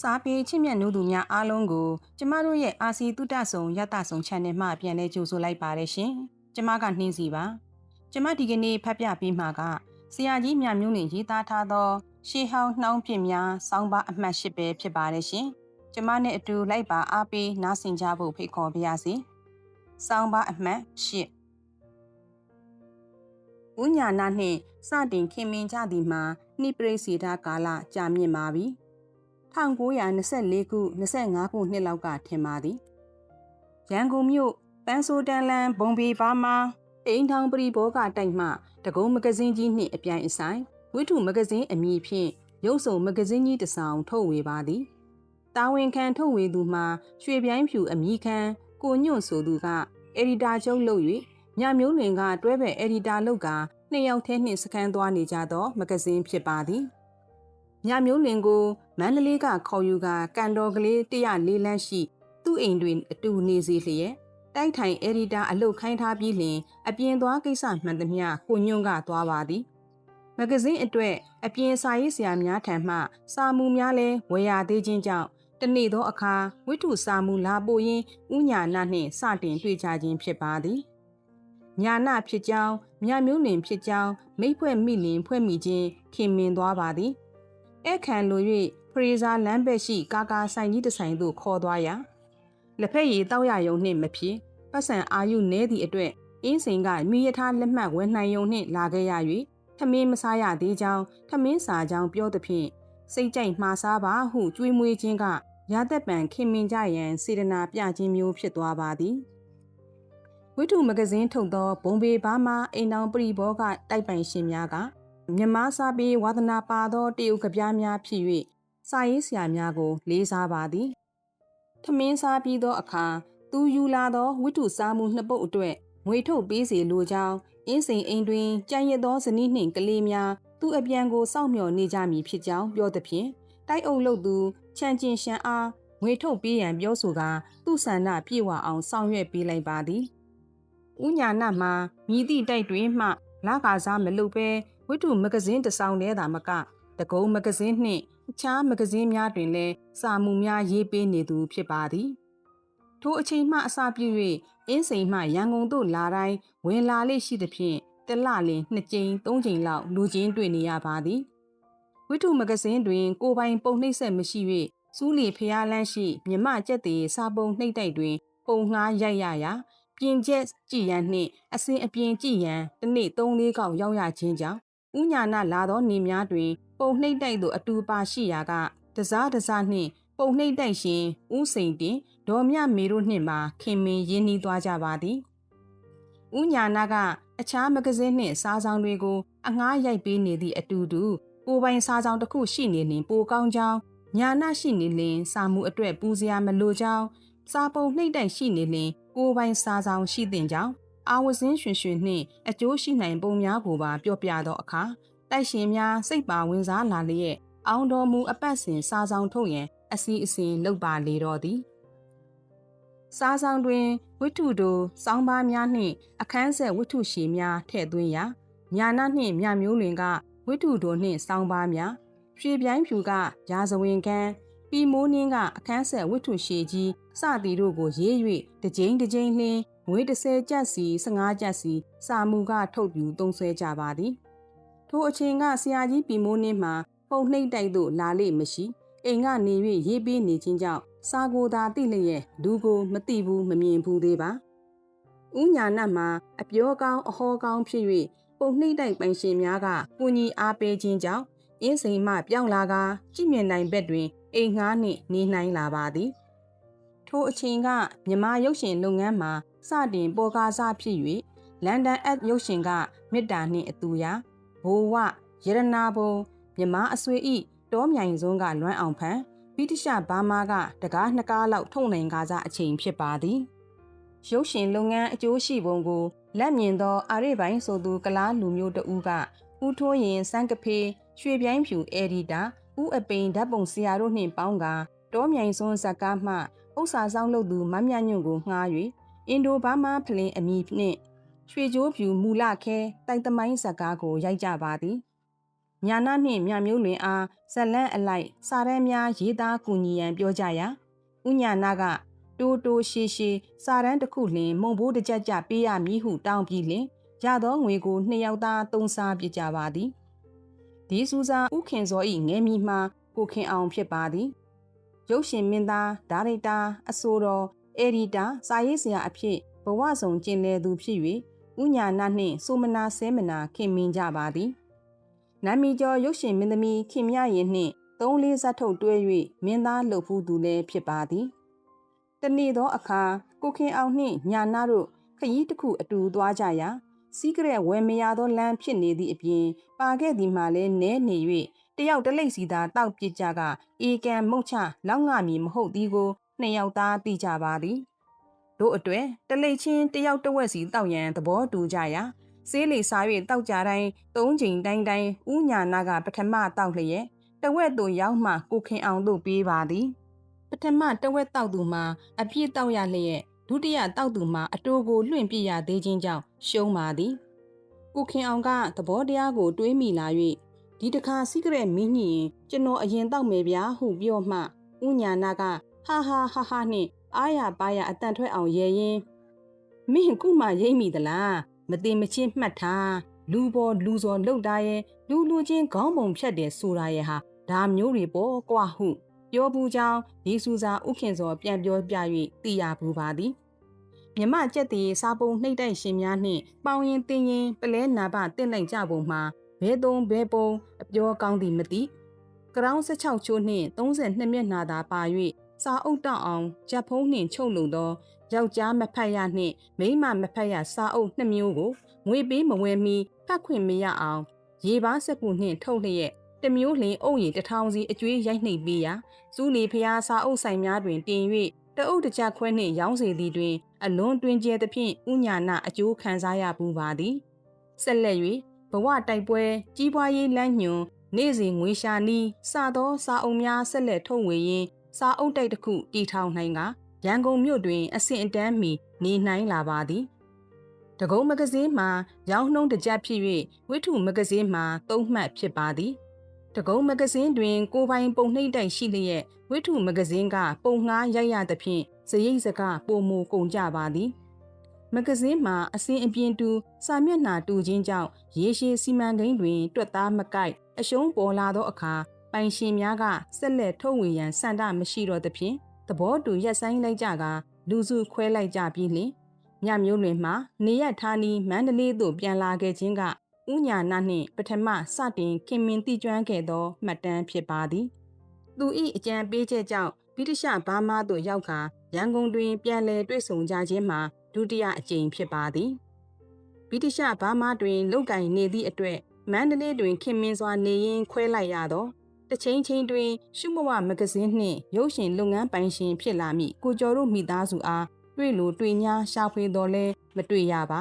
စားပြေချစ်မြတ်နိုးသူများအားလုံးကိုကျမတို့ရဲ့အာစီတုတဆုံရတဆုံ channel မှပြန်လဲကြိုဆိုလိုက်ပါတယ်ရှင်။ကျမကနှင်းစီပါ။ကျမဒီကနေ့ဖတ်ပြပေးမှာကဆရာကြီးမြမျိုးနေရေးသားထားသော ရှေးဟောင်းနှောင်းပြများစောင်းပါအမှတ်၈ပဲဖြစ်ပါတယ်ရှင်။ကျမနဲ့အတူလိုက်ပါအားပေးနားဆင်ကြဖို့ဖိတ်ခေါ်ပါရစေ။စောင်းပါအမှတ်၈ဥညာနာနှင့်စတင်ခင်မင်ကြသည်မှာနှိပရိစီတာကာလကြာမြင့်ပါပြီ။ 1924ခု25ခုနှစ်လောက်ကထင်ပါသည်ရန်ကုန်မြို့ပန်းဆိုးတန်လန်ဘုံဘီဘာမှာအိမ်ထောင်ပရိဘောကတိုက်မှတကုံမဂဇင်းကြီးနှင့်အပြိုင်အဆိုင်ဝိထုမဂဇင်းအမည်ဖြင့်ရုပ်စုံမဂဇင်းကြီးတစ်စောင်ထုတ်ဝေပါသည်တာဝန်ခံထုတ်ဝေသူမှာရွှေပြိုင်းဖြူအမိခံကိုညွန့်ဆိုသူကအက်ဒီတာချုပ်လုပ်၍ညမျိုးလွင်ကတွဲပဲအက်ဒီတာလုပ်ကနှစ်ယောက်ထဲနှင့်စခန်းသွားနေကြသောမဂဇင်းဖြစ်ပါသည် ညမျိုးလင်ကိုမန္တလေးကခေါ်ယူကကန်တော်ကလေး104လမ်းရှိ သူ့အိမ်တွင်အတူနေစီလျက်တိုက်ထိုင်အက်ဒီတာအလုတ်ခိုင်းထားပြီးလျှင်အပြင်သွားကိစ္စမှန်သမျှကိုညွန့်ကသွားပါသည်မဂဇင်းအတွက်အပြင်စာရေးဆရာများထံမှ စာမူများလဲဝယ်ရသေးခြင်းကြောင့်တနေ့သောအခါဝိထုစာမူလာပို့ရင်းဥညာနာနှင့်စတင်တွေ့ကြခြင်းဖြစ်ပါသည်ညာနာဖြစ်ကြောင်းမြမျိုးလင်ဖြစ်ကြောင်းမိဖွဲ့မိလင်ဖွဲ့မိခြင်းခင်မင်သွားပါသည် ဧခံလို၍ဖရီဇာလမ်းဘက်ရှိကာကာဆိုင်ကြီးတစ်ဆိုင်သို့ခေါ်သွားရာလက်ဖက်ရည်တောက်ရယုံနှင့်မဖြစ်ပတ်စံအာယုနဲသည့်အတွက်အင်းစိန်ကမိရထားလက်မှတ်ဝယ်နိုင်ယုံနှင့်လာခဲ့ရ၍ထမင်းမစားရသေးကြောင်းထမင်းစာကြောင်းပြောသည်ဖြင့်စိတ်ကြိုက်မှားစားပါဟုကြွေးမွေးခြင်းကရသက်ပံခင်မင်ကြရန်စေတနာပြခြင်းမျိုးဖြစ်သွားပါသည်ဝိထုမဂဇင်းထုတ်သောဘုံဘေဘာမာအိမ်တော်ပရိဘောကတိုက်ပိုင်ရှင်များက မြမစားပြီးဝါသနာပါသောတရုတ်ကပြားများဖြစ်၍စာရေးဆရာများကို လေးစားပါသည်ထမင်းစားပြီးသောအခါသူယူလာသောဝိတုစားမှုနှစ်ပုတ်အတွက်ငွေထုတ်ပေးစီလိုကြောင်းအင်းစိန်အိမ်တွင်ကြံရသောဇနီးနှင့်ကလေးများသူ့အပြန်ကိုစောင့်မျှော်နေကြမည်ဖြစ်ကြောင်းပြောသည်ဖြင့်တိုက်အုပ်လုပ်သူချန်ကျင်ရှန်အားငွေထုတ်ပေးရန်ပြောဆိုကာသူ့ဆန္ဒပြေဝအောင်ဆောင်ရွက်ပေးလိုက်ပါသည်ဥညာဏမှာမြည်သည့်တိုက်တွင်မှလာကာစားမလုပ်ဘဲဝိတုမဂဇင်းတစ်စောင်တည်းသာမကတကုံမဂဇင်းနှင့်အခြားမဂဇင်းများတွင်လည်းစာမှုများရေးပေးနေသူဖြစ်ပါသည်ထိုအချိန်မှအစပြု၍အင်းစိန်မှရန်ကုန်သို့လာတိုင်းဝင်လာလေရှိသဖြင့်တလလင်နှစ်ကြိမ်သုံးကြိမ်လောက်လူချင်းတွေ့နေရပါသည်ဝိတုမဂဇင်းတွင် ကိုပိုင်ပုံနှိပ်ဆက်မရှိ၍စူးလီဖျားလန်းရှိမြမကျက်သေးစာပုံနှိပ်တိုက်တွင် ပုံငှားရိုက်ရရာပြင်ချက်ကြည်ရန်နှင့်အစင်အပြင်ကြည်ရန်တစ်နေ့၃-၄កောက်ရောက်ရခြင်းကြောင့် ဥညာဏလာသောနေများတွင် ပုံနှိပ်တိုက်သို့အတူပါရှိရာကတစားတစားနှင့်ပုံနှိပ်တိုက်ရှင်ဥစိန်တင်ဒေါ်မြမေတို့နှင့်ပါခင်မင်ရင်းနှီးသွားကြပါသည်ဥညာဏကအခြားမဂဇင်းနှင့်စားဆောင်တွေကိုအငှားရိုက်ပေးနေသည့်အတူတူကိုပိုင်စားဆောင်တစ်ခုရှိနေရင်ပိုကောင်းကြောင်းညာနာရှိနေလင်စာမှုအတွက်ပူစရာမလိုကြောင်းစာပုံနှိပ်တိုက်ရှိနေလင်ကိုပိုင်စားဆောင်ရှိတဲ့ကြောင်း အာဝဇင်းရွှင်ရွှင်နှင့်အကျိုးရှိနိုင်ပုံများကိုပါပြောပြသောအခါတိုက်ရှင်များစိတ်ပါဝင်စားလာလျက်အောင်တော်မူအပတ်စဉ်စားဆောင်ထုတ်ရန်အစီအစဉ်လုပ်ပါလေတော့သည်စားဆောင်တွင်ဝိထုတို့စောင်းပါးများနှင့်အခန်းဆက်ဝိထုရှည်များထည့်သွင်းရာညာနာနှင့်မြမျိုးလင်ကဝိထုတို့နှင့်စောင်းပါးများရွှေပြိုင်းဖြူကရာဇဝင်ကန်းပီမိုးနှင်းကအခန်းဆက်ဝိထုရှည်ကြီးစသည်တို့ကိုရေး၍တစ်ကြိမ်တစ်ကြိမ်နှင်း ငွေ30ကျပ်စီ15ကျပ်စီစာမူကထုတ်ယူသုံးဆွဲကြပါသည်ထိုအချိန်ကဆရာကြီးပီမိုးနှင်းမှာပုံနှိပ်တိုက်သို့လာလေမရှိအိမ်ကနေ၍ရေးပေးနေခြင်းကြောင့်စာကိုသာသိလျက်လူကိုမသိဘူးမမြင်ဘူးသေးပါဥညာဏမှာအပြောကောင်းအဟောကောင်းဖြစ်၍ပုံနှိပ်တိုက်ပိုင်ရှင်များကပူညီအားပေးခြင်းကြောင့်အင်းစိန်မှပြောင်းလာကကြည့်မြင်နိုင်ဘက်တွင်အိမ်ငှားနှင့်နေနိုင်လာပါသည်ထိုအချိန်ကမြမရုပ်ရှင်လုပ်ငန်းမှာ စတင်ပေါ်ကားစားဖြစ်၍လန်ဒန်အက်ရုပ်ရှင်ကမေတ္တာနှင့်အတူရာဘိုးဝရတနာဘုံမြမအဆွေဤတောမြိုင်စွန်းကလွမ်းအောင်ဖန်ပိတိရှဘာမာကတကားနှစ်ကားလောက်ထုံနိုင်ကားစားအချိန်ဖြစ်ပါသည်ရုပ်ရှင်လုပ်ငန်းအကျိုးရှိပုံကိုလက်မြင်သောအာရိပိုင်းဆိုသူကလားလူမျိုးတဦးကဦးထိုးရင်စန်းကဖေးရွှေပြိုင်းဖြူအယ်ဒီတာဦးအပိန်ဓာတ်ပုံဆရာတို့နှင့်ပေါင်းကတောမြိုင်စွန်းဇက်ကားမှဥစ္စာဆောင်လုပ်သူမမြညွန့်ကိုငှား၍ အင်ဒိုဘာမာဖလင်အမည်နှင့်ရွှေကြိုးဖြူမူလခဲတိုက်သမိုင်းဇက်ကားကိုရိုက်ကြပါသည်ညာနာနှင့်မြမျိုးလွင်အားဇက်လန်းအလိုက်စာရန်များရေးသားကူညီရန်ပြောကြရာဥညာနာကတိုးတိုးရှိရှိစာရန်တစ်ခုလင်မုံဘိုးတစ်ကြက်ကြပေးရမည်ဟုတောင်းပြီးလင်ရသောငွေကိုနှစ်ယောက်သားသုံးစားပြကြပါသည်ဒီစူစာဥခင်စောဤငယ်မီမှာကိုခင်အောင်ဖြစ်ပါသည်ရုပ်ရှင်မင်းသားဒါရိုက်တာအဆိုတော် အေဒီတာစာရေးဆရာအဖြစ်ဘဝဆောင်ကျင်လည်သူဖြစ်၍ဥညာနာနှင့်ဆိုမနာဆဲမနာခင်မင်းကြပါသည်နာမီကျော်ရုပ်ရှင်မင်းသမီးခင်မြရင်နှင့်သုံးလေးဇက်ထုတ်တွဲ၍မင်းသားလှုပ်ဖူးသူလည်းဖြစ်ပါသည်တနေ့သောအခါကိုခင်အောင်နှင့်ညာနာတို့ခရီးတစ်ခုအတူသွားကြရာစီးကရက်ဝယ်မရသောလမ်းဖြစ်နေသည့်အပြင်ပါခဲ့သည်မှလည်းနဲနေ၍တယောက်တလိပ်စီသာတောက်ပစ်ကြကအေကန်မုတ်ချလောက်ငါမည်မဟုတ်သည်ကို နှစ်ယောက်သားသိကြပါသည်တို့အတွေ့တလိပ်ချင်းတယောက်တဝက်စီတောက်ရန်သဘောတူကြရာဆေးလီစား၍တောက်ကြတိုင်းသုံးချိန်တိုင်းတိုင်းဥညာနာကပထမတောက်လျက်တဝက်သို့ရောက်မှကိုခင်အောင်တို့ပြေးပါသည် ပထမတဝက်တောက်သူမှာအပြည့်တောက်ရလျက်ဒုတိယတောက်သူမှာအတိုးကိုလွင့်ပြရသေးခြင်းကြောင့်ရှုံးပါသည်ကိုခင်အောင်ကသဘောတရားကိုတွေးမိလာ၍ဒီတခါစီးကရက်မင်းညင်ကျွန်တော်အရင်တောက်မယ်ဗျာဟုပြောမှဥညာနာက ဟာဟာဟာဟာနှင့်အာရပါရအတန်ထွက်အောင်ရဲရင်မင်းခုမှရိမ့်မိသလားမတင်မချင်းမှတ်ထားလူပေါ်လူစော်လှုပ်တာရဲ့လူလူချင်းခေါင်းပုံဖြတ်တယ်ဆိုတာရဲ့ဟာဒါမျိုးတွေပေါ့ကွာဟုပြောဘူးကြောင်းဒီစုစာဥခင်စောပြန်ပြောပြ၍သိရဘူးပါသည်မြမကြက်တည်စားပုံနှိမ့်တိုက်ရှင်များနှင့်ပေါင်ရင်တင်းရင်ပလဲနာဘတင့်လိုက်ကြပုံမှာဘဲသုံးဘဲပုံအပြောကောင်းသည်မသိကရောင်း16ချိုးနှင့်32မျက်နှာသာပါ၍ စာအုပ်တောက်အောင်ဂျက်ဖုံးနှင့်ချုပ်လုံသောယောက်ျားမဖတ်ရနှင့်မိန်းမမဖတ်ရစာအုပ်နှစ်မျိုးကိုငွေပေးမဝယ်မီဖတ်ခွင့်မရအောင်ရေပါစက်ကူနှင့်ထုတ်လျက်တမျိုးလင်အုပ်ရည်တထောင်စီအကျွေးရိုက်နှိပ်ပေးရာစူးလီဖျားစာအုပ်ဆိုင်များတွင်တင်၍တအုပ်တကြခွဲနှင့်ရောင်းစီသည်တွင် အလွန်တွင်ကျဲသဖြင့်ဥညာနာအကျိုးခံစားရပူပါသည်ဆက်လက်၍ဘဝတိုက်ပွဲကြီးပွားရေးလမ်းညွန်နေ့စဉ်ငွေရှာနီးစသောစာအုပ်များဆက်လက်ထုတ်ဝေရင်း စာအုပ်တိုက်တစ်ခုတီထောင်နိုင်ကရန်ကုန်မြို့တွင် အဆင့်အတန်းမီနေနိုင်လာပါသည်တကုံးမဂဇင်းမှာရောင်းနှုံးတကြဖြစ်၍ဝိထုမဂဇင်းမှာသုံးမှတ်ဖြစ်ပါသည်တကုံးမဂဇင်းတွင် ကိုပိုင်ပုံနှိမ့်တိုက်ရှိလျက်ဝိထုမဂဇင်းကပုံငှားရိုက်ရသဖြင့်ဇရိတ်စကားပုံမူကုန်ကြပါသည်မဂဇင်းမှာအစင်အပြင်းတူစာမျက်နှာတူခြင်းကြောင့်ရေရှည်စီမံကိန်းတွင် တွက်သားမကိုက်အရှုံးပေါ်လာသောအခါ ပိုင်ရှင်များကဆက်လက်ထုတ်ဝေရန်စန္ဒမရှိတော့သဖြင့်သဘောတူရက်ဆိုင်လိုက်ကြကလူစုခွဲလိုက်ကြပြီးလင်ညမျိုးလွင်မှနေရထားနီမန္တလေးသို့ပြန်လာခဲ့ခြင်းကဥညာနာနှင့်ပထမစတင်ခင်မင်တိကျွမ်းခဲ့သောမှတ်တမ်းဖြစ်ပါသည်သူ၏အကြံပေးချက်ကြောင့်ဗြိတိရှဘားမားသို့ရောက်ကာရန်ကုန်တွင် ပြန်လည်တွေ့ဆုံကြခြင်းမှာဒုတိယအကြိမ်ဖြစ်ပါသည်ဗြိတိရှဘားမားတွင်လုတ်ကင်နေသည့်အတွက်မန္တလေးတွင်ခင်မင်စွာနေရင်းခွဲလိုက်ရသော တချိန်ချင်းတွင် ရှုမဝမဂဇင်းနှင့်ရုပ်ရှင်လုပ်ငန်းပိုင်ရှင်ဖြစ်လာမိကိုကျော်တို့မိသားစုအားတွေ့လို့တွေ့냐ရှာဖွေတော်လဲမတွေ့ရပါ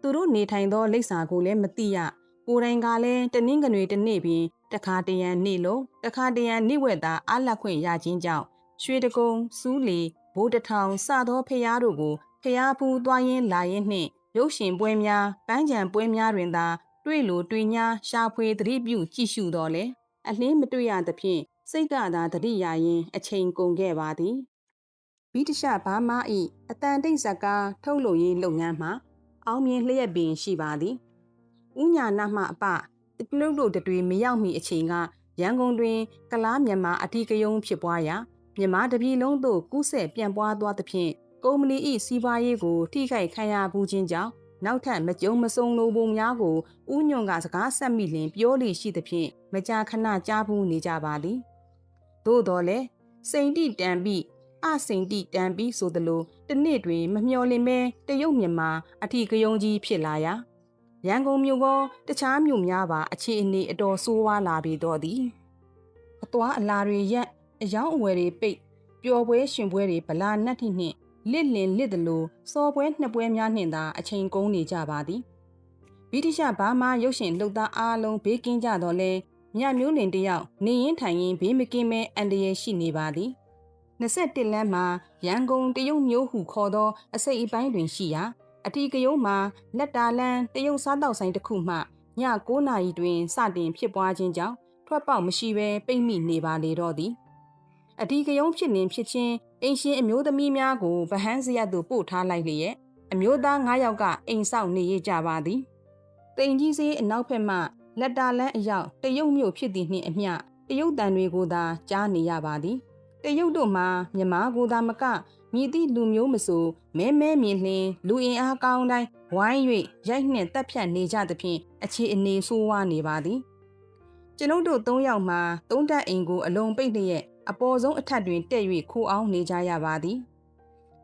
သူတို့နေထိုင်သောလိပ်စာကိုလည်းမသိရကိုယ်တိုင်ကလည်းတနင်္ဂနွေတစ်နေ့ပင်တခါတရံနေလို့တခါတရံနေဝက်သာအားလက်ခွင့်ရခြင်းကြောင့်ရွှေတကုံစူးလီဘိုးတထောင်စသောဖျားတို့ကိုဖျားဖူးသွားရင်းလာရင်းနှင့်ရုပ်ရှင်ပွဲများပန်းချံပွဲများတွင်သာတွေ့လို့တွေ့냐ရှာဖွေသတိပြုကြည့်ရှုတော်လဲ အလင်းမတွေ့ရသဖြင့်စိတ်ကသာတတိယရင် အချိန်ကုန်ခဲ့ပါသည်ဗိတရှဘာမဤအတန်တိတ်ဇကားထုတ်လုပ်ရေးလုပ်ငန်းမှာ အောင်မြင်လျက်ပင်ရှိပါသည်ဥညာနာမှအပတပလုတ်တို့တွေမရောက်မီအချိန်ကရန်ကုန်တွင် ကလားမြန်မာအထီးကယုံဖြစ်ပွားရာမြန်မာတပြည်လုံးသို့ကူးဆက်ပြန့်ပွားသွားသဖြင့်ကုမ္ပဏီ၏စီးပွားရေးကို ထိခိုက်ခံရမှုချင်းကြောင့် နောက်ထပ်မကြုံမစုံလိုပုံများကိုဥညွန့်ကစကားဆက်မိလင်ပြောလိရှိသဖြင့်မကြာခဏကြားဘူးနေကြပါသည်သို့တော်လည်းစိန်တိတန်ပြီးအစိန်တိတန်ပြီးဆိုသလိုတနေ့တွင်မမျှော်လင့်မဲတရုတ်မြန်မာအထီကယုံကြီးဖြစ်လာရာရန်ကုန်မြို့ကောတခြားမြို့များပါအခြေအနေအတော်ဆိုးဝါးလာပြီတော့သည်အသွားအလာတွေရက်အယောင်းအဝယ်တွေပိတ်ပျော်ပွဲရှင်ပွဲတွေဗလာနတ်တိနှင့် လစ်လင်လစ်သလိုစော်ပွဲနှစ်ပွဲများနှင့်သာအချိန်ကုန်နေကြပါသည်ဗြိတိရှဘာမာရုပ်ရှင်လှုပ်သားအားလုံးဘေးကင်းကြတော့လဲမြမျိုးလင်တယောက်နေရင်ထိုင်ရင်ဘေးမကင်းမဲအန်တရယ်ရှိနေပါသည်21လမ်းမှာရန်ကုန်တရုတ်မျိုးဟုခေါ်သောအစိတ်အပိုင်းတွင်ရှိရာအထီကယုံမှာလက်တာလန်းတရုတ်စားတောက်ဆိုင်တစ်ခုမှ9နာရီတွင်စတင်ဖြစ်ပွားခြင်းကြောင့်ထွက်ပေါက်မရှိဘဲပိတ်မိနေပါလေတော့သည် အဒီကယုံဖြစ်နေဖြစ်ချင်းအိမ်ရှင်အမျိုးသမီးများကိုဗဟန်းစရက်သို့ပို့ထားလိုက်လျက်အမျိုးသား9ယောက်ကအိမ်ဆောက်နေရကြပါသည်တိမ်ကြီးစေးအနောက်ဘက်မှလက်တာလန်းအရောက်တရုတ်မြို့ဖြစ်သည်နှင့်အမျှတရုတ်တန်တွေကိုသာကြားနေရပါသည်တရုတ်တို့မှာမြမကိုသာမကမြည်သည့်လူမျိုးမဆိုမဲမဲမြင်လင်းလူအင်အားကောင်းတိုင်းဝိုင်း၍ရိုက်နှင့်တက်ဖြတ်နေကြသဖြင့်အခြေအနေဆိုးဝါးနေပါသည်ကျွန်ုပ်တို့၃ယောက်မှာသုံးတက်အိမ်ကိုအလုံးပိတ်လျက် အပေါ်ဆုံးအထက်တွင်တက်၍ခိုးအောင်နေကြရပါသည်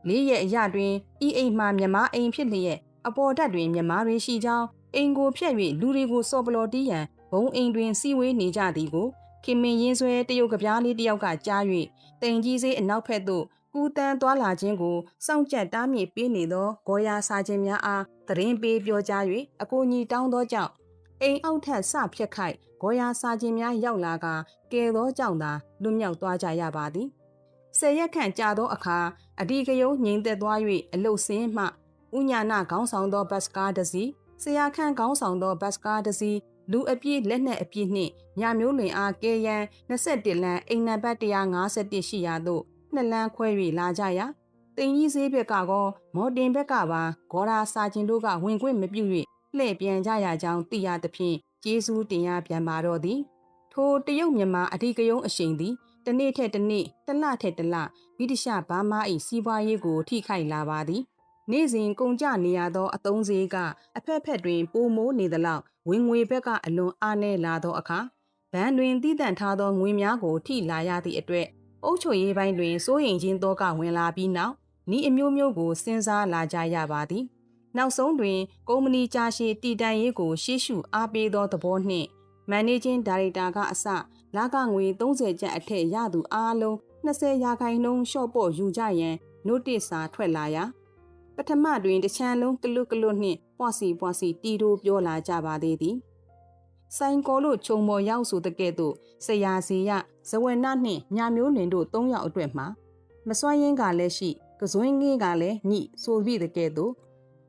လေးရဲ့အရတွင်ဤအိမ်မှမြမအိမ်ဖြစ်လျက်အပေါ်တက်တွင်မြမတွေရှိကြောင်းအိမ်ကိုဖျက်၍လူတွေကိုစော်ပလော်တီးရန်ဘုံအိမ်တွင်စီဝေးနေကြသည်ကိုခင်မင်ရင်ဆွဲတရုတ်ကပြားလေးတယောက်ကကြား၍တိမ်ကြီးစေးအနောက်ဖက်သို့ကူတန်းသွားလာခြင်းကိုစောင့်ကြပ်တားမြစ်ပေးနေသောဂော်ယာစာခြင်းများအားသတင်းပေးပြောကြား၍အကူအညီတောင်းသောကြောင့် အိမ်အောက်ထက်စဖြက်ခိုက်ဂော်ယာစာခြင်းများရောက်လာကကဲသောကြောင့်သာလွတ်မြောက်သွားကြရပါသည်ဆယ်ရက်ခန့်ကြာသောအခါအဒီကယုံငြိမ်သက်သွား၍အလုတ်စင်းမှဥညာနာခေါင်းဆောင်သောဘတ်စကားတစ်စီးဆရာခန့်ခေါင်းဆောင်သောဘတ်စကားတစ်စီးလူအပြည့်လက်နက်အပြည့်နှင့်ညမျိုးလင်အားကဲရန်21လမ်းအိမ်နံပါတ်151ရှိရာသို့နှစ်လမ်းခွဲ၍လာကြရာတင်ကြီးစေးဘက်ကကောမော်တင်ဘက်ကပါဂေါ်ရာစာချင်းတို့ကဝင်ခွင့်မပြု၍ လှည့်ပြန်ကြရကြောင်းသိရသဖြင့်ကျေးဇူးတင်ရပြန်ပါတော့သည်ထိုတရုတ်မြန်မာအဓိကယုံအရှိန်သည်တနေ့ထက်တနေ့တလထက်တလဗိတိရှဘာမာ၏စီးပွားရေးကိုထိခိုက်လာပါသည်နေ့စဉ်ကုန်ကြနေရသောအသုံးစရိတ်ကအဖက်ဖက်တွင်ပိုမိုးနေသလောက်ဝင်ငွေဘက်ကအလွန်အားနည်းလာသောအခါဘဏ်တွင်တည်တံ့ထားသောငွေများကိုထိလာရသည့်အတွက်အုပ်ချုပ်ရေးပိုင်းတွင်စိုးရိမ်ခြင်းသောကဝင်လာပြီးနောက်ဤအမျိုးမျိုးကိုစဉ်းစားလာကြရပါသည် နောက်ဆုံးတွင်ကုမ္ပဏီကြာရှည်တည်တံ့ရေးကိုရှေ့ရှုအားပေးသောသဘောနှင့် Managing Director ကအစလကငွေ30ကျပ်အထက်ရသူအားလုံး20ရာခိုင်နှုန်းလျှော့ပေါ့ယူကြရန် notice စာထွက်လာရာပထမတွင်တချမ်းလုံးကလွတ်ကလွတ်နှင့်ပွားစီပွားစီတီတိုးပြောလာကြပါသေးသည်ဆိုင်ကောလို့ခြုံပေါ်ရောက်ဆိုတဲ့ကဲ့သို့ဆရာစီရဇဝနနှင့်မြမျိုးလင်တို့၃ယောက်အတွက်မှာမစွမ်းရင်ကလည်းရှိကစွင်းငင်းကလည်းညိဆိုပြီးတဲ့ကဲ့သို့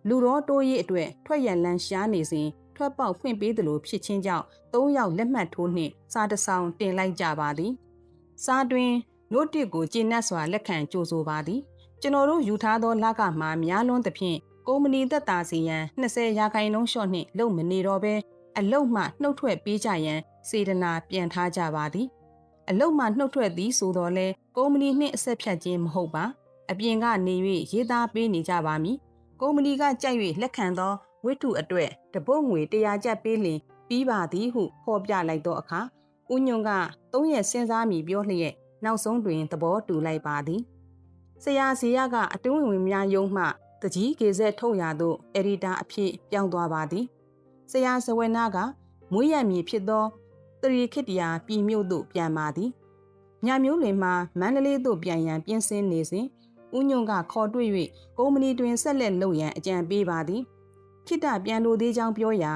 လူတော်တိုးရေးအတွက်ထွက်ရလန်းရှားနေစဉ်ထွက်ပေါက်ဖွင့်ပေးသလိုဖြစ်ချင်းကြောင့်၃ယောက်လက်မှတ်ထိုးနှင့်စာတစောင်တင်လိုက်ကြပါသည်စာတွင်နို့တစ်ကိုကျင့်နှက်စွာလက်ခံကြိုဆိုပါသည်ကျွန်တော်တို့ယူထားသောလကမှာများလွန်းသဖြင့်ကုမ္ပဏီသက်သာစီရန်20ရာခိုင်နှုန်းလျှော့နှင့်လုံမနေတော့ဘဲအလုတ်မှနှုတ်ထွက်ပေးကြရန်စေတနာပြန်ထားကြပါသည်အလုတ်မှနှုတ်ထွက်သည်ဆိုတော့လဲကုမ္ပဏီနှင့်အဆက်ဖြတ်ခြင်းမဟုတ်ပါ အပြင်ကနေ၍ရေးသားပေးနေကြပါမည် ကုမ္ပဏီကကြိုက်၍လက်ခံသောဝိတုအတွက်တပုတ်ငွေ100ကျပ်ပေးလင်ပြီးပါသည်ဟုဖော်ပြလိုက်သောအခါဦးညွန့်ကသုံးရက်စဉ်းစားမိပြောလျက်နောက်ဆုံးတွင်သဘောတူလိုက်ပါသည်ဆရာစီရကအတွင်းဝင်များယုံမှတကြီးကေဆက်ထုတ်ရသို့အက်ဒီတာအဖြစ်ပြောင်းသွားပါသည်ဆရာဇဝနာကမွေးရမည်ဖြစ်သောတရီခစ်တရာပြည်မြို့သို့ပြန်ပါသည်ညမျိုးလင်မှမန္တလေးသို့ပြန်ရန်ပြင်ဆင်နေစဉ် ဦးညွန့်ကခေါ်တွေ့၍ကုမ္ပဏီတွင်ဆက်လက်လုပ်ရန်အကြံပေးပါသည်ခိတပြန်လိုသေးကြောင်းပြောရာ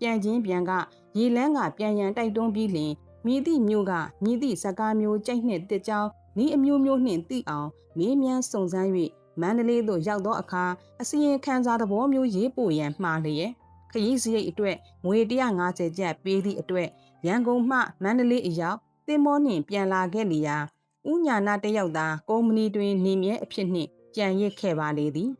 ပြန်ချင်းပြန်ကရေလန်းကပြန်ရန်တိုက်တွန်းပြီးလျှင်မိသည့်မျိုးကမိသည့်စကားမျိုးကြိုက်နှစ်တစ်ကြောင်းဤအမျိုးမျိုးနှင့်သိအောင်မေးမြန်းစုံစမ်း၍မန္တလေးသို့ရောက်သောအခါအစီရင်ခံစာသဘောမျိုးရေးပို့ရန်မှားလျက်ခရီးစရိတ်အတွက်ငွေ150ကျပ်ပေးသည့်အတွက်ရန်ကုန်မှမန္တလေးအရောက်တင်မောနှင့်ပြန်လာခဲ့လျာ ဥညာနာတယောက်သာကုမ္ပဏီတွင်နေမြဲအဖြစ်နှင့်ကြံရစ်ခဲ့ပါလေသည်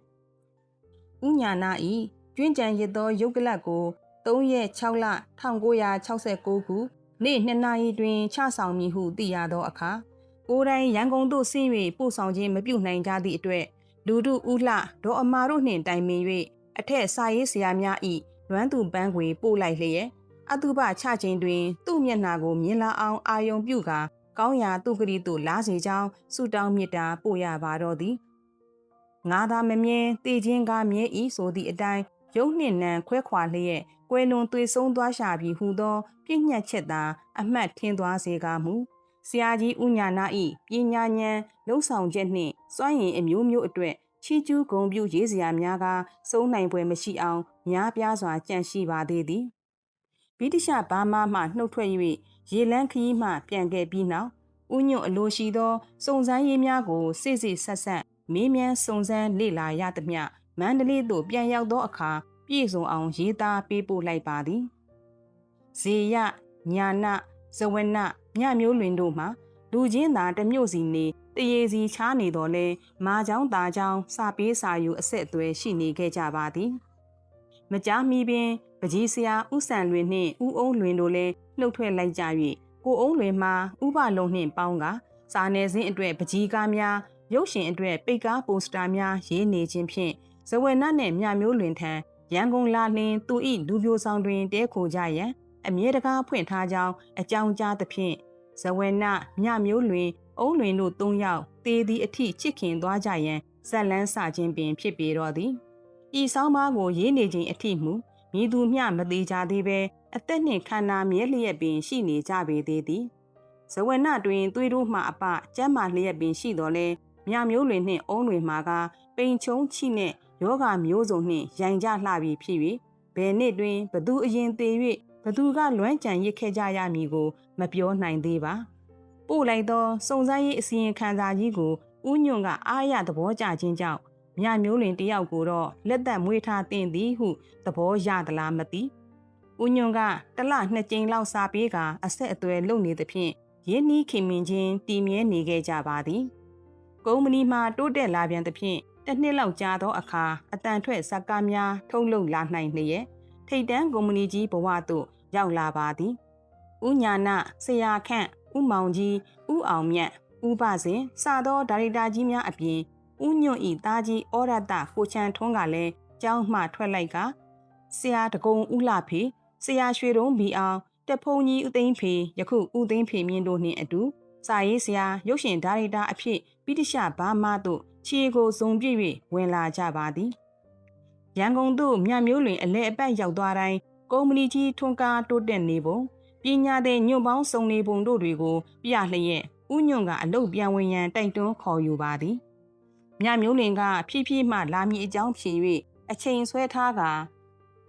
ဥညာနာ၏ကျွင်းကြံရစ်သောရုပ်ကလပ်ကို3ရက်6လ1969ခုနေ့2နာရီတွင်ချဆောင်မည်ဟုသိရသောအခါကိုယ်တိုင်ရန်ကုန်သို့ဆင်း၍ပို့ဆောင်ခြင်းမပြုနိုင်ကြသည့်အတွက်လူတို့ဥလှဒေါ်အမာတို့နှင့်တိုင်ပင်၍အထက်စာရေးဆရာများ၏လွမ်းသူပန်းခွေပို့လိုက်လျက်အတုပချခြင်းတွင် သူ့မျက်နှာကိုမြင်လာအောင်အာယုံပြုကာ ကောင်းရာသူကလေးတို့လားစီကြောင်းဆုတောင်းမြတ်တာပို့ရပါတော့သည်ငါသာမမြင်တည်ခြင်းကမြဲဤဆိုသည့်အတိုင်းရုပ်နှင့်နံခွဲခွာလျက်ကွယ်လွန်သွေဆုံးသွားရှာပြီးဟူသောပြည့်ညတ်ချက်သာအမှတ်ထင်းသွားစေကာမူဆရာကြီးဥညာနာ၏ပညာဉာဏ်လုံဆောင်ချက်နှင့်စွမ်းရည်အမျိုးမျိုးအတွက်ချီကျူးဂုံပြူရေးစရာများကစုံနိုင်ပွဲမရှိအောင်များပြားစွာကြန့်ရှိပါသေးသည်ဗြိတိရှဘာမာမှနှုတ်ထွက်၍ ရေလန်းခရီးမှပြန်ခဲ့ပြီးနောက်ဥညွန့်အလိုရှိသောစုံစမ်းရေးများကိုစစ်စစ်ဆက်ဆက်မေးမြန်းစုံစမ်းလေ့လာရသမျှမန္တလေးသို့ပြန်ရောက်သောအခါပြည့်စုံအောင်ရေးသားပေးပို့လိုက်ပါသည်ဇေယညာနဇဝနမြမျိုးလွင်တို့မှာလူချင်းသာတစ်မျိုးစီနေတရေစီချားနေတော်လဲမာချောင်းตาချောင်းစာပေးစာယူအဆက်အသွယ်ရှိနေခဲ့ကြပါသည် မကြားမီပင် ပကြီးဆရာဥဆန်လွင်နှင့်ဥအုံးလွင်တို့လည်းလှုပ်ထွက်လိုက်ကြ၍ကိုအုံးလွင်မှာဥပလုံးနှင့်ပေါင်းကစာနယ်ဇင်းအတွက်ပကြီးကားများရုပ်ရှင်အတွက်ပိတ်ကားပိုစတာများရေးနေခြင်းဖြင့်ဇဝေနနှင့်မြမျိုးလွင်ထံရန်ကုန်လာလင်းသူ၏လူပြိုဆောင်တွင်တဲခိုကြရန်အမြဲတကားဖွင့်ထားကြောင်းအကြောင်းကြားသဖြင့်ဇဝေနမြမျိုးလွင်အုံးလွင်တို့၃ယောက်တေးသည့်အထိချစ်ခင်သွားကြရန်ဇက်လန်းစခြင်းပင်ဖြစ်ပေတော့သည်ဤဆောင်ပါကိုရေးနေခြင်းအထိမူ မြည်သူမျှမသေးကြသေးပဲအသက်နှင့်ခန္ဓာမြဲလျက်ပင်ရှိနေကြပေသေးသည်ဇဝနတွင်သွေးတို့မှအပကျမ်းမာလျက်ပင်ရှိတော်လဲမြမျိုးလွင်နှင့်အုံးလွင်မှာကပိန်ချုံချိနှင့်ယောဂမျိုးစုံနှင့်ရိုင်ကြလှပြီဖြစ်၍ဘယ်နှစ်တွင်ဘသူအရင်သေး၍ဘသူကလွမ်းကြံရစ်ခဲ့ကြရမည်ကိုမပြောနိုင်သေးပါပို့လိုက်သောစုံစမ်းရေးအစီရင်ခံစာကြီးကိုဥညွန့်ကအားရသဘောကျခြင်းကြောင့် မြမျိုးလင်တယောက်ကိုတော့လက်သက်မွေးထားတင်သည်ဟုသဘောရသလားမသိဥညွန့်ကတလနှစ်ကြိမ်လောက်စာပေးကအဆက်အသွယ်လုပ်နေသဖြင့်ရင်းနှီးခင်မင်ချင်းတည်မြဲနေခဲ့ကြပါသည်ကုမ္ပဏီမှတိုးတက်လာပြန်သဖြင့်တစ်နှစ်လောက်ကြာသောအခါအတန်ထွက်ဇက်ကားများထုတ်လုပ်လာနိုင်လျက်ထိတ်တန်းကုမ္ပဏီကြီးဘဝသို့ရောက်လာပါသည်ဥညာနာဆရာခန့်ဥမောင်ကြီးဥအောင်မြတ်ဥပစဉ်စသောဒါရိုက်တာကြီးများအပြင် ဥညွန့်ဤသားကြီးဩရတကိုချန်ထွန်းကလည်းကြောင်းမှထွက်လိုက်ကဆရာတကုံဥလှဖေဆရာရွှေတုံးဘီအောင်တက်ဖုန်ကြီးဥသိန်းဖေယခုဥသိန်းဖေမြင့်တို့နှင့်အတူစာရေးဆရာရုပ်ရှင်ဒါရိုက်တာအဖြစ်ပိဋိရှဘာမတို့ခြေကိုစုံပြည့်၍ဝင်လာကြပါသည်ရန်ကုန်သို့မြမျိုးလွင်အလဲအပတ်ရောက်သွားတိုင်းကုမ္ပဏီကြီးထွန်းကားတိုးတက်နေပုံပညာတဲ့ညွန့်ပေါင်းစုံနေပုံတို့တွေကိုပြလျက်ဥညွန့်ကအလုတ်ပြန်ဝင်ရန်တိုက်တွန်းခေါ်ယူပါသည် မြမျိုးလင်ကဖြည်းဖြည်းမှလာမည်အကြောင်းဖြေ၍အချိန်ဆွဲထားက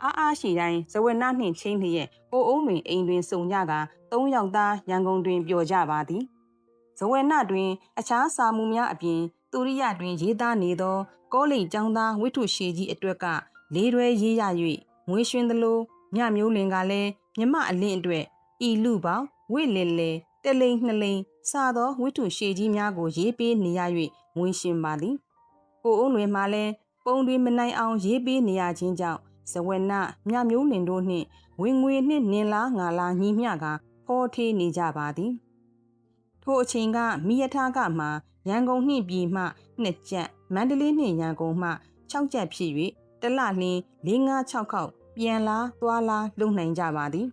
အားအားရှိတိုင်းဇဝနနှင့်ချင်းလျက်ကိုအုံးတွင်အိမ်တွင်စုံကြကသုံးယောက်သားရန်ကုန်တွင်ပျော်ကြပါသည်ဇဝနတွင် အခြားစာမှုများအပြင်သူရိယတွင်ရေးသားနေသော ကောလိပ်ကျောင်းသားဝိထုရှည်ကြီးအတွက်ကလေးတွဲရေးရ၍ငွေရွှင်သလိုမြမျိုးလင်ကလည်းမြမအလင့်အတွက်ဤလူပေါင်းဝိလင်လေတလိန်နှလိန်စသောဝိထုရှည်ကြီးများကိုရေးပေးနေရ၍ ငွေရှင်ပါသည်ကိုအုံးလွင်မှလည်းပုံတွေမနိုင်အောင်ရေးပေးနေရခြင်းကြောင့်ဇဝနမြမျိုးလင်တို့နှင့်ဝင်ငွေနှင့်နင်လားငါလားညီမျှကဟောထေးနေကြပါသည်ထိုအချိန်ကမိယထာကမှရန်ကုန်နှင့်ပြည်မှနှစ်ကျပ်မန္တလေးနှင့်ရန်ကုန်မှ6ကျပ်ဖြစ်၍တလလင်း4-5-6ခေါက်ပြန်လာသွားလာလုံနိုင်ကြပါသည်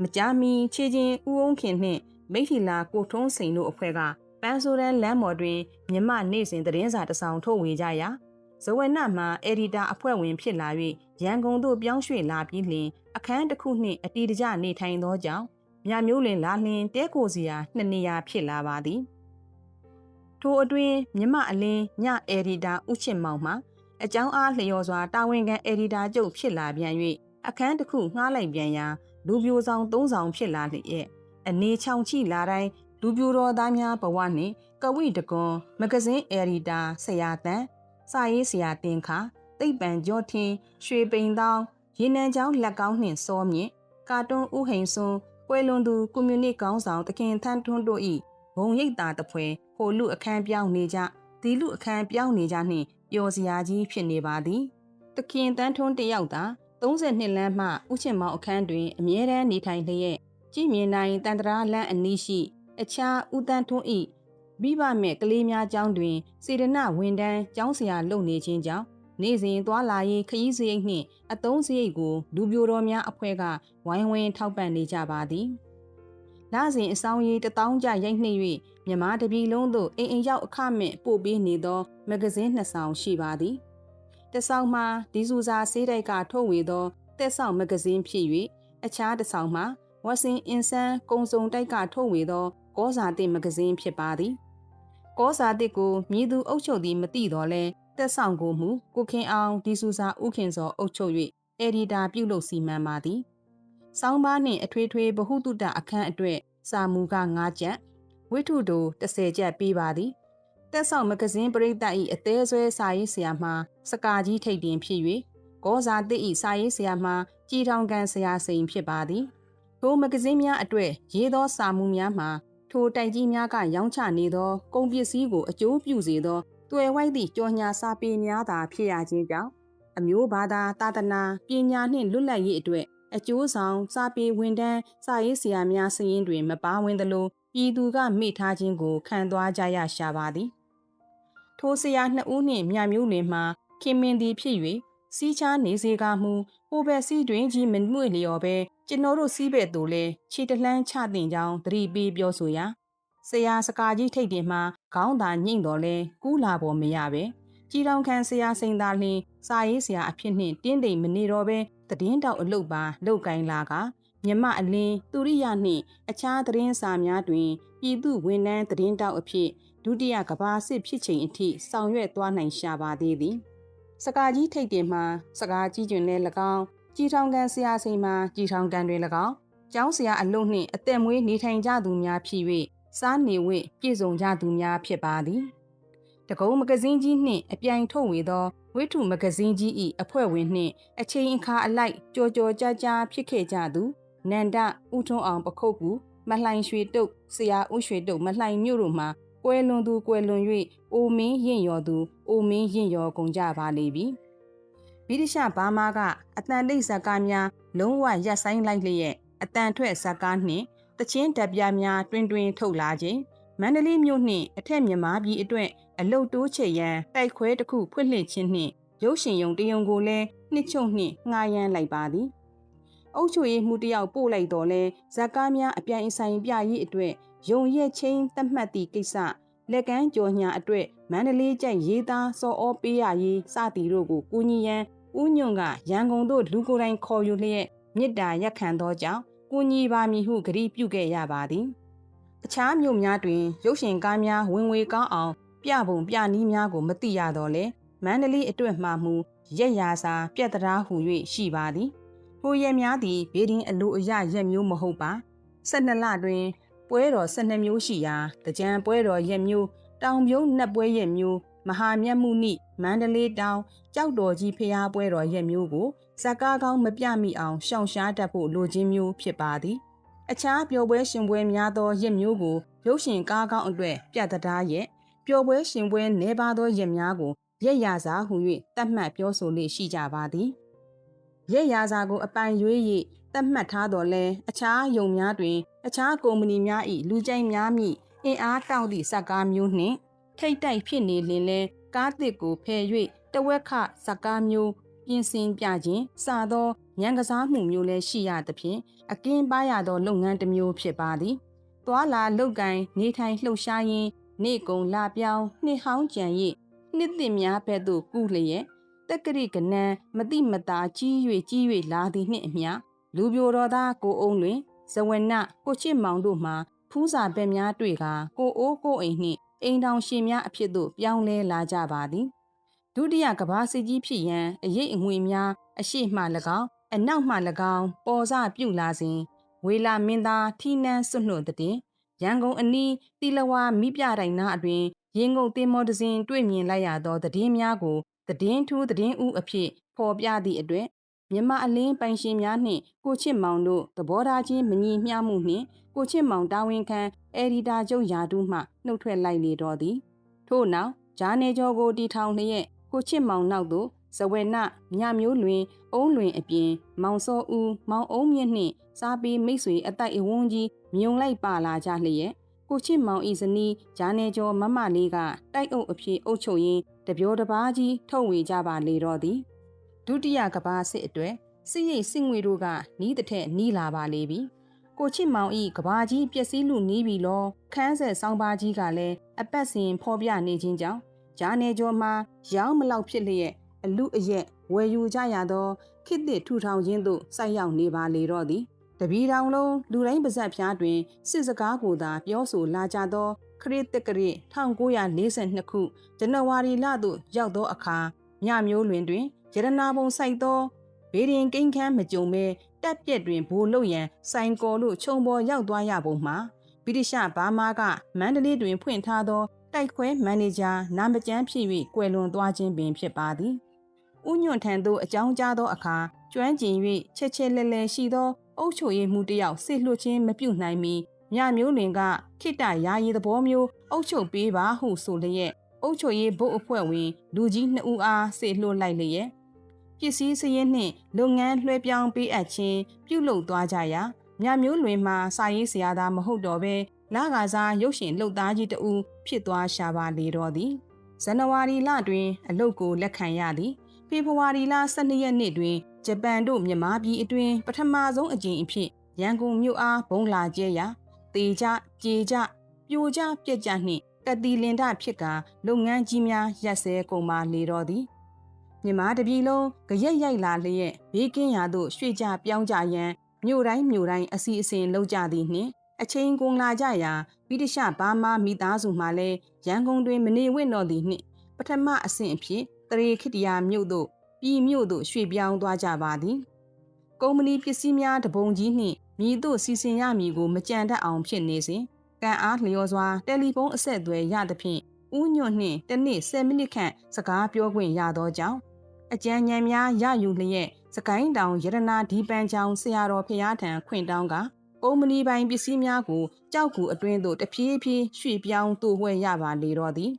မကြာမီခြေချင်းဦးအောင်ခင်နှင့်မိထီလာကိုထုံးစိန်တို့အဖွဲ့က ပန်းဆိုးတန်းလမ်းပေါ်တွင်မြမနေ့စဉ်သတင်းစာတစ်စောင်ထုတ်ဝေကြရာဇဝနမှအက်ဒီတာအဖွဲ့ဝင်ဖြစ်လာ၍ရန်ကုန်သို့ပြောင်းရွှေ့လာပြီးလျှင်အခန်းတစ်ခုနှင့်အတီးတကျနေထိုင်သောကြောင့်မြမျိုးလင်လာလျင်တဲကိုစီယာနှစ်နေရာဖြစ်လာပါသည်ထိုအတွင်းမြမအလင်းညအက်ဒီတာဥချစ်မောင်မှအကြောင်းအားလျော်စွာတာဝန်ခံအက်ဒီတာကျုပ်ဖြစ်လာပြန်၍အခန်းတစ်ခုငှားလိုက်ပြန်ရာလူပြိုဆောင်သုံးဆောင်ဖြစ်လာလျက်အနေချောင်ချိလာတိုင်း လူပြိုတော်သားများဘဝနှင့်ကဝိတကွန်မဂဇင်းအယ်ဒီတာဆရာတန်စာရေးဆရာတင်ခါတိတ်ပံကြောထင်းရွှေပိန်တောင်းရေနံချောင်းလက်ကောင်းနှင့်စောမြင့်ကာတွန်းဥဟိန်စွန်းပွဲလွန်သူကွန်မြူနစ်ကောင်းဆောင်တခင်ထန်းထွန်းတို့၏ဘုံရိပ်သာတပွဲဟိုလူအခန်းပြောင်းနေကြဒီလူအခန်းပြောင်းနေကြနှင့်ပျော်စရာကြီးဖြစ်နေပါသည်တခင်တန်းထွန်းတယောက်သာ32လမ်းမှဥချင်မောင်အခန်းတွင်အမြဲတမ်းနေထိုင်လျက်ကြည်မြင်နိုင်တန်တရာလမ်းအနီးရှိ အခြားဥတန်းထွန်း၏မိဘမဲ့ကလေးများကျောင်းတွင် စေတနာဝန်တန်းကျောင်းဆရာလုပ်နေခြင်းကြောင့်နေ့စဉ်သွားလာရေးခရီးစရိတ်နှင့်အသုံးစရိတ်ကိုလူပြိုတော်များအဖွဲ့ကဝိုင်းဝန်းထောက်ပံ့နေကြပါသည်။လစဉ်အဆောင်ရေးတထောင်ကြရိုက်နှိပ်၍မြမတပြည်လုံးသို့အိမ်အိမ်ရောက်အခမဲ့ပို့ပေးနေသောမဂဇင်းနှစ်ဆောင်ရှိပါသည်။တစ်ဆောင်မှာဒီဇူစာဆေးတိုက်ကထုတ်ဝေသောတက်ဆောင်မဂဇင်းဖြစ်၍အခြားတစ်ဆောင်မှာဝက်စင်အင်ဆန်းကုံစုံတိုက်ကထုတ်ဝေသော ကောစာတစ်မဂဇင်းဖြစ်ပါသည်။ကောစာတစ်ကိုမြည်သူအုပ်ချုပ်သည်မသိတော့လဲတက်ဆောင်ကိုမူကိုခင်အောင်ဒီစုစာဥခင်စောအုပ်ချုပ်၍အက်ဒီတာပြုလုပ်စီမံပါသည်။စောင်းပါးနှင့်အထွေထွေဗဟုတုတအခန်းအတွက်စာမူက9ကျပ်ဝိထုတို့30ကျပ်ပေးပါသည်။တက်ဆောင်မဂဇင်းပရိသတ်၏အသေးဆွဲစာရေးဆရာမှစကာကြီးထိတ်တင်ဖြစ်၍ကောဇာတစ်၏စာရေးဆရာမှကြည်ထောင်ကန်ဆရာစိန်ဖြစ်ပါသည်ထိုမဂဇင်းများအတွေ့ရေးသောစာမှုများမှာ ထိုတိုက်ကြီးများကရောင်းချနေသောကုန်ပစ္စည်းကိုအကျိုးပြုစေသောတွယ်ဝိုက်သည့်ကြော်ညာစာပေများသာဖြစ်ရခြင်းကြောင့်အမျိုးဘာသာသာသနာပညာနှင့်လွတ်လပ်ရေးအတွက်အကျိုးဆောင်စာပေဝန်တန်းစာရေးဆရာများစည်းရင်းတွင် မပါဝင်သလိုပြည်သူကမိထားခြင်းကိုခံသွားကြရရှာပါသည်ထိုဆရာနှစ်ဦးနှင့်မြမျိုးလင်မှခင်မင်သည်ဖြစ်၍စီးချားနေစေကမူ ဟိုဘက်စီးတွင်ကြီးမနှွေလျော်ပဲကျွန်တော်တို့စီးဘက်သို့လဲခြေတလှမ်းချတင်ကြောင်းသတိပေးပြောဆိုရာဆရာစကားကြီးထိတ်တင်မှခေါင်းသာညှိမ့်တော်လဲကူးလာပေါ်မရပဲကြီးတောင်ခန်ဆရာစိန်သာလင်းစာရေးဆရာအဖြစ်နှင့်တင်းတိမ်မနေတော့ပဲတည်င်းတောက်အလုတ်ပါလုတ်ကိုင်းလာကမြမအလင်းသူရိယနှင့်အခြားသတင်းစာများတွင်ပြည်သူဝန်ထမ်းသတင်းတောက်အဖြစ်ဒုတိယကဘာစစ်ဖြစ်ချိန်အထိဆောင်ရွက်သွားနိုင်ရှာပါသေးသည် စကားကြီးထိတ်တင်မှစကားကြီးတွင်လည်း၎င်းကြီးထောင်ကန်ဆရာစိန်မှကြီးထောင်ကန်တွင်၎င်းကျောင်းဆရာအလုံးနှင့်အသက်မွေးနေထိုင်ကြသူများဖြစ်၍စားနေဝင့်ပြည့်စုံကြသူများဖြစ်ပါသည်တကုံးမဂဇင်းကြီးနှင့်အပြိုင်ထုတ်ဝေသောဝိထုမဂဇင်းကြီး၏အဖွဲ့ဝင်နှင့်အချိန်အခါအလိုက်ကြော်ကြော်ကြားကြားဖြစ်ခဲ့ကြသူနန္ဒဥထုံးအောင်ပခုတ်ကူမလှိုင်ရွှေတုတ်ဆရာဦးရွှေတုတ်မလှိုင်မြို့တို့မှ ကွဲလွန်သူကွဲလွန်၍အိုမင်းရင့်ရော်သူအိုမင်းရင့်ရော်ကုန်ကြပါလေပြီဗိဒရှဘာမာကအတန်တိတ်ဇက်ကားများလုံးဝရပ်ဆိုင်လိုက်လျက်အတန်ထွက်ဇက်ကားနှင့်တချင်းတပ်ပြများတွင်တွင်ထုတ်လာခြင်းမန္တလေးမြို့နှင့်အထက်မြန်မာပြည်အတွက်အလုတ်တိုးချေရန်တိုက်ခွဲတစ်ခုဖွင့်လှစ်ခြင်းနှင့်ရုပ်ရှင်ယုံတယုံကိုလည်းနှစ်ချုပ်နှင့်ငှားရမ်းလိုက်ပါသည်အုတ်ချွေမှုတယောက်ပို့လိုက်တော့လဲဇက်ကားများအပြိုင်ဆိုင်ပြရေးအတွက် ယုံရဲ့ချင်းသတ်မှတ်သည့်ကိစ္စလက်ကမ်းကြော်ညာအတွက်မန္တလေးကျိုက်ရေးသားစော်ဩပေးရရေးစသည်တို့ကိုကူညီရန်ဦးညွန့်ကရန်ကုန်သို့လူကိုယ်တိုင်ခေါ်ယူလျက်မေတ္တာရက်ခံသောကြောင့်ကူညီပါမည်ဟုကြေပြုခဲ့ရပါသည်အခြားမြို့များတွင်ရုပ်ရှင်ကားများဝင်ငွေကောင်းအောင်ပြပုံပြနည်းများကိုမသိရတော့လဲမန္တလေးအတွက်မှမူရက်ရာစာပြက်တရားဟူ၍ရှိပါသည်ဟိုရက်များသည်ဘေးဒင်းအလိုအရရက်မျိုးမဟုတ်ပါ12လတွင် ပွဲတော်12မျိုးရှိရာတကြံပွဲတော်ရက်မျိုးတောင်ပြုံးနှက်ပွဲရက်မျိုးမဟာမြတ်မှုနိမန္တလေးတောင်ကြောက်တော်ကြီးဖျားပွဲတော်ရက်မျိုးကိုဇက်ကားကောင်းမပြမိအောင်ရှောင်ရှားတတ်ဖို့လိုခြင်းမျိုးဖြစ်ပါသည်အခြားပျော်ပွဲရှင်ပွဲများသောရက်မျိုးကိုရုပ်ရှင်ကားကောင်းအတွက်ပြတ်တရားရက်ပျော်ပွဲရှင်ပွဲနေပါသောရက်များကိုရက်ရစာဟု၍တတ်မှတ်ပြောဆိုလေရှိကြပါသည် ရက်ရစာကိုအပိုင်ရွေး၍တတ်မှတ်ထားတော်လဲအခြားယုံများတွင် အခြားကုမ္ပဏီများ၏လူကြိုက်များမိအင်အားတောင့်သည့်စက်ကားမျိုးနှင့်ထိတ်တိုက်ဖြစ်နေလင်လဲကားတစ်ကိုဖယ်၍တဝက်ခစက်ကားမျိုးပြင်ဆင်ပြခြင်းစသောညံကစားမှုမျိုးလည်းရှိရသဖြင့်အကင်းပါရသောလုပ်ငန်းတစ်မျိုးဖြစ်ပါသည်။သွာလာလုတ်ကန်နေထိုင်လှုပ်ရှားရင်းနေကုံလာပြောင်းနှစ်ဟောင်းကြံ၍နှစ်သိများဘက်သို့ကူးလျက် တက်ကရိကနန်းမတိမတာကြီး၍ကြီး၍လာသည်နှင့်အမျှလူပြိုတော်သားကိုအုံးတွင်ဇဝနကိုချစ်မောင်တို့မှဖူးစာဘက်များတွေ့ကာကိုအိုးကိုအိမ်နှင့်အိမ်တောင်ရှင်များအဖြစ်သို့ပြောင်းလဲလာကြပါသည်ဒုတိယကဘာစစ်ကြီးဖြစ်ရန်အရေးအငွေများအရှိမှ၎င်းအနောက်မှ၎င်းပေါ်စပြုလာစဉ်ဝေလာမင်းသားထီနန်းစွနှုတ်တဲ့ရန်ကုန်အနီးတီလဝါမိပြတိုင်နာအတွင်ရင်ကုန်တင်မောတစဉ်တွေ့မြင်လိုက်ရသောသတင်းများကို သတင်းထူးသတင်းဦးအဖြစ်ဖော်ပြသည့်အတွက်မြမအလင်းပိုင်ရှင်များနှင့်ကိုချစ်မောင်တို့သဘောထားချင်းမညီမျှမှုနှင့်ကိုချစ်မောင်တာဝန်ခံအယ်ဒီတာချုပ်ယာတုမှနှုတ်ထွက်လိုက်လေတော့သည်ထို့နောက်ဂျာနေကျော်ကိုတီထောင်လျက်ကိုချစ်မောင်နောက်သို့ဇဝေနညမျိုးလွင်အုံးလွင်အပြင် မောင်စောဦးမောင်အုံးမြင့်နှင့်စားပြီးမိတ်ဆွေအတိုက်အဝန်းကြီးမြုံလိုက်ပါလာကြလျက် ကိုချစ်မောင်ဤဇနီးဂျာနေကျော်မမလေးကတိုက်အုပ်အဖြစ်အုပ်ချုပ်ရင်းတပြောတပားကြီးထုတ်ဝေကြပါလေတော့သည်ဒုတိယကဘာစစ်အတွက်စစ်ရိတ်စစ်ငွေတို့ကနီးတဲ့ထက်နီးလာပါလေပြီကိုချစ်မောင်ဤကဘာကြီးပျက်စီးလူနီးပြီလောခန်းဆက်ဆောင်းပါကြီးကလည်းအပတ်စဉ်ဖော်ပြနေခြင်းကြောင့်ဂျာနေကျော်မှာရောင်းမလောက်ဖြစ်လျက်အလူအရက်ဝယ်ယူကြရသောခိတစ်ထူထောင်ခြင်းသို့စိုက်ရောက်နေပါလေတော့သည် တပီတောင်လုံးလူတိုင်းပါဇက်ဖျားတွင်စစ်စကားကိုသာပြောဆိုလာကြသောခရစ်တက္ကရ1942ခုဇန်နဝါရီလသို့ရောက်သောအခါညမျိုးလွင်တွင်ရတနာပုံစိုက်သောဘေးရင်ကိန်းခန်းမကြုံမဲတက်ပြက်တွင်ဘိုလ်လုတ်ရန်ဆိုင်ကော်လို့ခြုံပေါ်ရောက်သွားရပုံမှာဗြိတိရှဘာမာကမန္တလေးတွင်ဖွင့်ထားသောတိုက်ခွဲမန်နေဂျာနာမကျန်းဖြစ်၍ကွယ်လွန်သွားခြင်းပင်ဖြစ်ပါသည်။ဥညွန့်ထံသို့အကြောင်းကြားသောအခါကျွမ်းကျင်၍ချက်ချက်လဲလဲရှိသော အုတ်ချိုရေးမှုတယောက်စစ်လွှတ်ခြင်းမပြုတ်နိုင်မီမြမျိုးလွင်ကခိတ္တရာရီသဘောမျိုးအုတ်ချုပ်ပေးပါဟုဆိုလျက်အုတ်ချိုရေးဘုတ်အဖွဲ့ဝင်လူကြီးနှစ်ဦးအားစေလွှတ်လိုက်လျက်ပစ္စည်းစရင်နှင့်လုပ်ငန်းလွှဲပြောင်းပေးအပ်ခြင်းပြုလုပ်သွားကြရာမြမျိုးလွင်မှာစာရေးဆရာသားမဟုတ်တော့ဘဲလာကစားရုပ်ရှင်လုပ်သားကြီးတဦးဖြစ်သွားရှာပါလေတော့သည်ဇန်နဝါရီလတွင် အလုတ်ကိုလက်ခံရသည် ဖေဖော်ဝါရီလ12ရက်နေ့တွင်ဂျပန်တို့မြန်မာပြည်အတွင်းပထမဆုံးအကြိမ်အဖြစ်ရန်ကုန်မြို့အားဘုံလာကျဲရာတေကြကြေကြပြိုကြပြက်ကြနှင့်ကတိလင်ဒဖြစ်ကလုပ်ငန်းကြီးများရက်စဲကုန်ပါလေတော့သည်မြန်မာတပြည်လုံးကြရက်ရိုက်လာလျက်ဘေးကင်းရာသို့ရွှေ့ကြပြောင်းကြရန်မြို့တိုင်းမြို့တိုင်းအစီအစဉ်လုပ်ကြသည်နှင့်အချိန်ကုန်လာကြရာဗိတရှဘာမာမိသားစုမှလည်းရန်ကုန်တွင်မနေဝင့်တော့သည်နှင့်ပထမအဆင့်အဖြစ် တရေခိတယာမြို့သို့ပြည်မြို့သို့ရွှေ့ပြောင်းသွားကြပါသည်ကုမ္ပဏီပစ္စည်းများတပုံကြီးနှင့်မြည်သို့စီစဉ်ရမည်ကိုမကြံတတ်အောင်ဖြစ်နေစဉ်ကံအားလျော်စွာတယ်လီဖုန်းအဆက်အသွယ်ရသဖြင့်ဦးညွန့်နှင့်တစ်နေ့10မိနစ်ခန့်စကားပြောခွင့်ရသောကြောင့်အကြံဉာဏ်များရယူလျက်စကိုင်းတောင်ရတနာဒီပန်ချောင်းဆရာတော်ဖျားထံခွင့်တောင်းကကုမ္ပဏီပိုင်ပစ္စည်းများကိုကြောက်ကူအတွင်းသို့တဖြည်းဖြည်းရွှေ့ပြောင်းသို့ဝှဲ့ရပါလေတော့သည်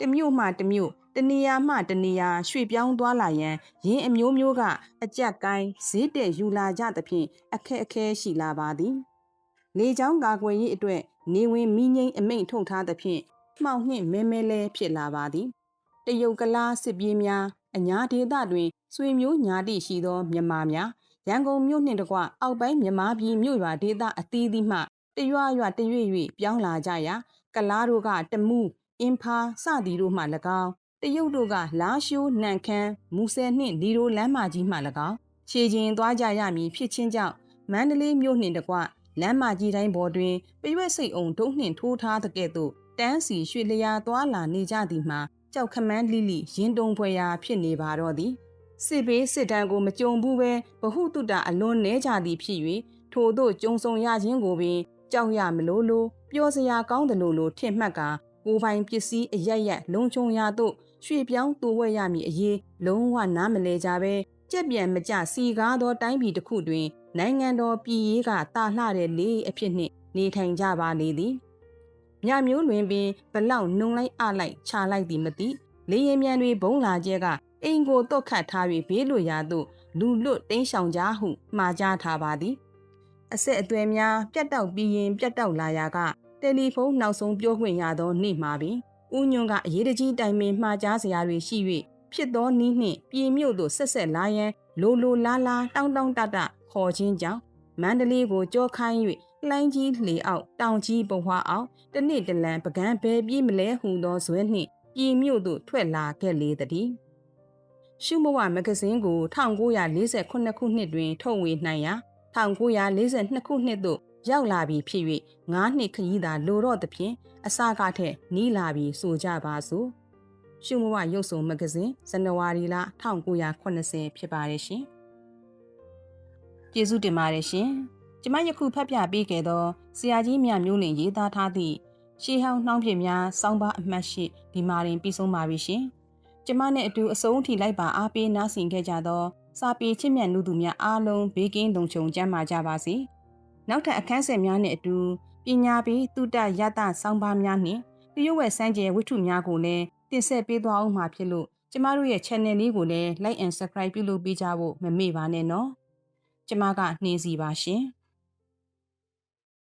တမျိုးမှတမျိုးတနေရာမှတနေရာရွှေ့ပြောင်းသွားလာရန်ရင်းအမျိုးမျိုးကအကြက်ကိုင်းဈေးတဲ့ယူလာကြသဖြင့်အခက်အခဲရှိလာပါသည်လေချောင်းကာကွယ်ရေးအတွက်နေဝင်မိငိမ့်အမိန့်ထုတ်ထားသဖြင့်မှောင်နှင့်မဲမဲလဲဖြစ်လာပါသည်တရုတ်ကလားစစ်ပြေးများအညာဒေသတွင်ဆွေမျိုးညာတိရှိသောမြန်မာများရန်ကုန်မြို့နှင့်တကွအောက်ပိုင်းမြန်မာပြည်မြို့ရွာဒေသအသီးသီးမှတရွရွတရွ၍ပြောင်းလာကြရာကလားတို့ကတမှု အင်ဖာစသည်တို့မှ၎င်းတရုတ်တို့ကလာရှိုးနန်ခမ်းမူဆယ်နှင့်လီရိုလမ်းမကြီးမှ၎င်းခြေကျင်သွားကြရမည်ဖြစ်ချင်းကြောင့်မန္တလေးမြို့နှင့်တကွလမ်းမကြီးတိုင်းပေါ်တွင်ပရွက်စိတ်အောင်ဒုံနှင့်ထိုးထားတဲ့ကဲ့သို့တန်းစီရွှေလျာသွားလာနေကြသည်မှာကြောက်ခမန်းလိလိရင်တုံဖွယ်ရာဖြစ်နေပါတော့သည်စစ်ဘေးစစ်တမ်းကိုမကြုံဘူးပဲဘဟုတုတအလွန်နဲကြသည်ဖြစ်၍ထို့သို့ကြုံဆုံရခြင်းကိုပင်ကြောက်ရမလို့လို့ပြောစရာကောင်းတယ်လို့လို့ထင်မှတ်ကာ ကိုပိုင်ပစ္စည်းအရရက်လုံချုံရာသို့ရွှေပြောင်းတူဝဲရမည်အရေးလုံးဝနားမလဲကြပဲကြက်ပြန်မကြစီကားသောတိုင်းပြည်တစ်ခုတွင် နိုင်ငံတော်ပြည်ရေးကတာလှတဲ့လေအဖြစ်နှင့်နေထိုင်ကြပါလေသည်မြမျိုးလွင်ပင်ဘလောက်နှုံလိုက်အလိုက်ခြာလိုက်သည်မသိလေရင်မြန်တွေဘုံလာကျဲကအိမ်ကိုတော့ခတ်ထား၍ဘေးလွရာသို့လူလွတ်တင်းရှောင်ကြဟုမှာကြားထားပါသည်အဆက်အသွယ်များပြတ်တောက်ပြီးရင်ပြတ်တောက်လာရာက တယ်လီဖုန်းနောက်ဆုံးပြောခွင့်ရသောနေ့မှာပင်ဦးညွန့်ကအရေးတကြီးတိုင်ပင်မှားကြားစရာတွေရှိ၍ဖြစ်သောနီးနှင့်ပြည်မြို့သို့ဆက်ဆက်လာရန်လိုလိုလားလားတောင်းတောင်းတတခေါ်ခြင်းကြောင့်မန္တလေးကိုကြောခိုင်း၍လှိုင်းကြီးလေအောက်တောင်ကြီးပဝါအောင်တနေ့တလန်ပကံဘဲပြေးမလဲဟူသောဇွဲနှင့်ပြည်မြို့သို့ထွက်လာခဲ့လေသည်ရှုမဝမဂဇင်းကို1948ခုနှစ်တွင် ထုတ်ဝေနိုင်ရာ1942ခုနှစ်သို့ ရောက်လာပြီဖြစ်၍9နှစ်ခရီးသာလိုတော့သဖြင့်အစကထက်နီးလာပြီဆိုကြပါစို့ရှုမဝရုပ်စုံမဂဇင်းဇန်နဝါရီလ1980ဖြစ်ပါတယ်ရှင်ကျေးဇူးတင်ပါတယ်ရှင်ကျမယခုဖတ်ပြပေးခဲ့သောဆရာကြီးမြမျိုးလင်ရေးသားထားသည့်ရှေးဟောင်းနှောင်းပြများစောင်းပါအမှတ်ရှိဒီမာရင်ပြီးဆုံးပါပြီရှင်ကျမနဲ့အတူအဆုံးထိလိုက်ပါအားပေးနားဆင်ခဲ့ကြသောစာပေချစ်မြတ်လူသူများအားလုံးဘေးကင်းလုံခြုံကြမှာကြပါစေ။ နောက်ထပ်အခန်းဆက်များနဲ့အတူပညာပေးတုတရတစောင်းပါးများနှင့်တရုတ်ဝက်စမ်းကျဲဝတ္ထုများကိုလည်းတင်ဆက်ပေးသွားအောင်မှာဖြစ်လို့ကျမတို့ရဲ့ channel လေးကိုလည်း like and subscribe ပြုလုပ်ပေးကြဖို့မမေ့ပါနဲ့နော်ကျမကနှင်းစီပါရှင်